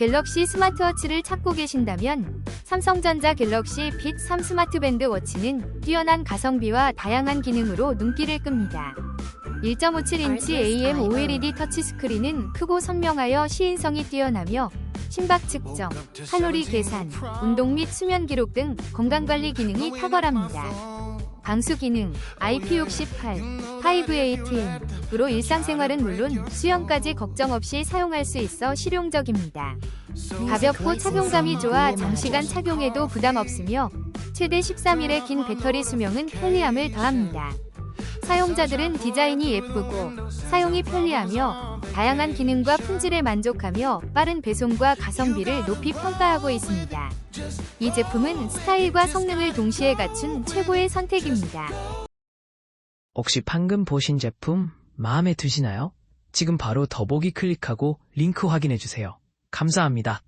갤럭시 스마트워치를 찾고 계신다면 삼성전자 갤럭시 핏 3 스마트밴드 워치는 뛰어난 가성비와 다양한 기능으로 눈길을 끕니다. 1.57인치 AM OLED 터치스크린은 크고 선명하여 시인성이 뛰어나며 심박 측정, 칼로리 계산, 운동 및 수면 기록 등 건강관리 기능이 탁월합니다. 방수 기능, IP68, 5ATM으로 일상생활은 물론 수영까지 걱정 없이 사용할 수 있어 실용적입니다. 가볍고 착용감이 좋아 장시간 착용해도 부담 없으며 최대 13일의 긴 배터리 수명은 편리함을 더합니다. 사용자들은 디자인이 예쁘고 사용이 편리하며 다양한 기능과 품질에 만족하며 빠른 배송과 가성비를 높이 평가하고 있습니다. 이 제품은 스타일과 성능을 동시에 갖춘 최고의 선택입니다. 혹시 방금 보신 제품 마음에 드시나요? 지금 바로 더보기 클릭하고 링크 확인해 주세요. 감사합니다.